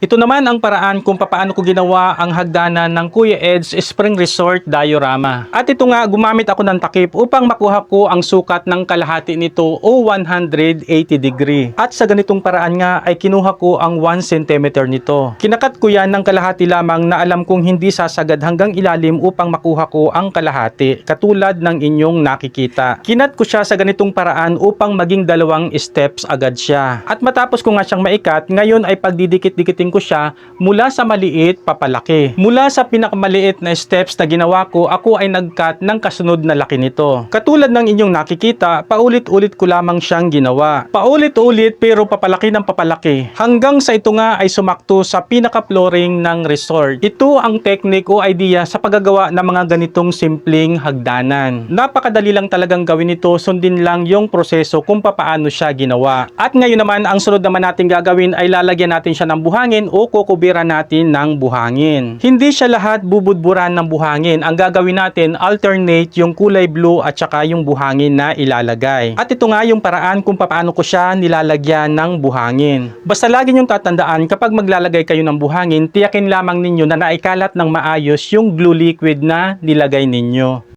Ito naman ang paraan kung papaano ko ginawa ang hagdanan ng Kuya Ed's Spring Resort Diorama. At ito nga, gumamit ako ng takip upang makuha ko ang sukat ng kalahati nito o 180 degree. At sa ganitong paraan nga ay kinuha ko ang 1 cm nito. Kinakat ko yan ng kalahati lamang na alam kong hindi sasagad hanggang ilalim upang makuha ko ang kalahati katulad ng inyong nakikita. Kinat ko siya sa ganitong paraan upang maging dalawang steps agad siya. At matapos ko nga siyang maikat, ngayon ay pagdidikit-dikitin ko siya mula sa maliit papalaki. Mula sa pinakamaliit na steps na ginawa ko, ako ay nag-cut ng kasunod na laki nito. Katulad ng inyong nakikita, paulit-ulit ko lamang siyang ginawa. Paulit-ulit pero papalaki ng papalaki. Hanggang sa ito nga ay sumakto sa pinaka-flooring ng resort. Ito ang technique o idea sa paggagawa ng mga ganitong simpleng hagdanan. Napakadali lang talagang gawin ito, sundin lang yung proseso kung papaano siya ginawa. At ngayon naman, ang sunod naman natin gagawin ay lalagyan natin siya ng buhangin o kukubiran natin ng buhangin. Hindi siya lahat bubudburan ng buhangin. Ang gagawin natin, alternate yung kulay blue at saka yung buhangin na ilalagay. At ito nga yung paraan kung paano ko siya nilalagyan ng buhangin. Basta lagi niyong tatandaan kapag maglalagay kayo ng buhangin, tiyakin lamang ninyo na naikalat ng maayos yung glue liquid na nilagay ninyo.